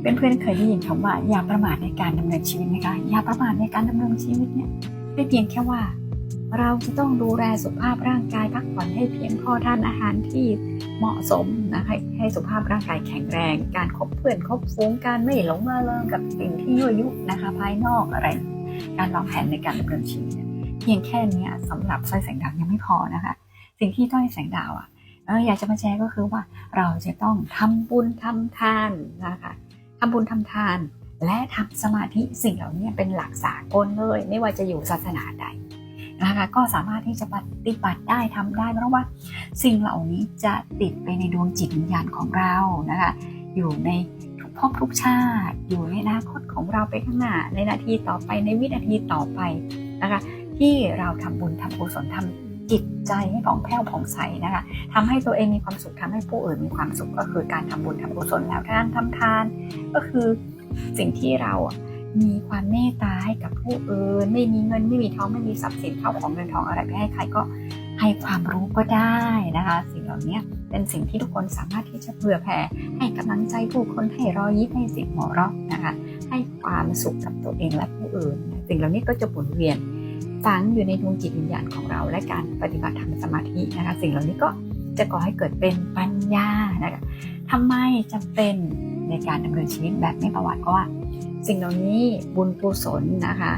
เพื่อนๆเคยได้ยินคำว่าอย่าประมาทในการดำเนินชีวิตไหมคะอย่าประมาทในการดำเนินชีวิตเนี่ยไม่เพียงแค่ว่า เราจะต้องดูแลสุขภาพร่างกายพักผ่อนให้เพียงพอทานอาหารที่เหมาะสมนะคะให้สุขภาพร่างกายแข็งแรง การคบเพื่อนคบฟุ้งการไม่หลงละเลงกับสิ่งที่ยั่วยุนะคะภายนอกอะไร การวางแผนในการดำเนินชีวิตเพียงแค่นี้ยสำหรับสร้อยแสงดาวยังไม่พอนะคะ สิ่งที่ต้อยแสงดาวอะอออยากจะมาแชร์ก็คือว่าเราจะต้องทำบุญทำทานนะคะ ทำบุญทำทาน และทำสมาธิสิ่งเหล่านี้เป็นหลักสากลเลย ไม่ว่าจะอยู่ศาสนาใดนะคะก็สามารถที่จะปฏิบัติได้ทำได้ เพราะว่าสิ่งเหล่านี้จะติดไปในดวงจิตวิญญาณของเรานะคะอยู่ในทุกภพทุกชาติ อยู่ในอนาคตของเราไปข้างหน้าในนาทีต่อไปในวินาทีต่อไปนะคะที่เราทำบุญทำกุศลทำ จิตใจให้ผ่องแผ้วผ่องใสนะคะทำให้ตัวเองมีความสุขทำให้ผู้อื่นมีความสุขก็คือการทำบุญทำกุศลแล้วทานทำทาน ก็คือสิ่งที่เรามีความเมตตาให้กับผู้อื่น ไม่มีเงินไม่มีทองไม่มีทรัพย์สินเข้าของเงินทองอะไรไปให้ใครก็ให้ความรู้ก็ได้นะคะ สิ่งเหล่านี้เป็นสิ่งที่ทุกคนสามารถที่จะเผื่อแผ่ให้กำลังใจผู้คนให้รอยยิ้มให้เสิ่งหัวเราะนะคะ ให้ความสุขกับตัวเองและผู้อื่น สิ่งเหล่านี้ก็จะหมุนเวียน ฝังอยู่ในดวงจิตวิญญาณของเราและการปฏิบัติธรรมสมาธินะคะ สิ่งเหล่านี้ก็จะก่อให้เกิดเป็นปัญญานะคะทำไมจำเป็นในการดำเนินชีวิตแบบไม่ประวัติก็ว่า สิ่งเหล่านี้บุญกุศลนะคะ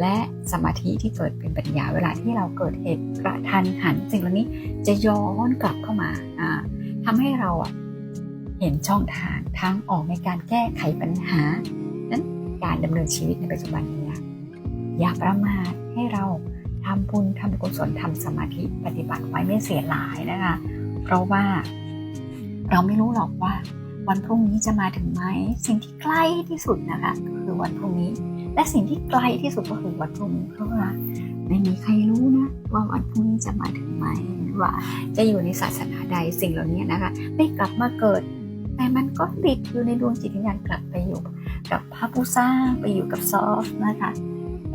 และสมาธิที่เกิดเป็นปัญญาเวลาที่เราเกิดเหตุกระทันหัน สิ่งเหล่านี้จะย้อนกลับเข้ามาอ่าทำให้เราเห็นช่องทางทางออกในการแก้ไขปัญหานั้นการดำเนินชีวิตในปัจจุบันนี้ อย่าประมาทให้เราทำบุญทำกุศลทำสมาธิปฏิบัติไว้ไม่เสียหลายนะคะ เพราะว่าเราไม่รู้หรอกว่า วันพรุ่งนี้จะมาถึงไหมสิ่งที่ใกล้ที่สุดนะคะก็คือวันพรุ่งนี้ และสิ่งที่ไกลที่สุดก็คือวันพรุ่งนี้เพราะว่าไม่มีใครรู้นะว่าวันพรุ่งนี้จะมาถึงไหมว่าจะอยู่ในศาสนาใดสิ่งเหล่านี้นะคะไม่กลับมาเกิด แต่มันก็ติดอยู่ในดวงจิตวิญญาณกลับไปอยู่ กับพระผู้สร้างไปอยู่กับซอฟนะคะ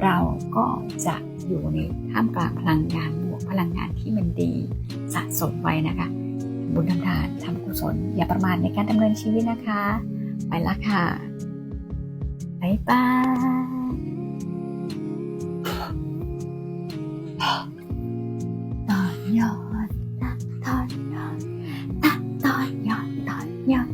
เราก็จะอยู่ในท่ามกลางพลังงานบวกพลังงานที่มันดีสะสมไว้นะคะ บุญทำทานทำกุศล อย่าประมาทในการดำเนินชีวิตนะคะ ไปละค่ะบายบายตอนยอดตอนยอดตอนยอดตอนยอด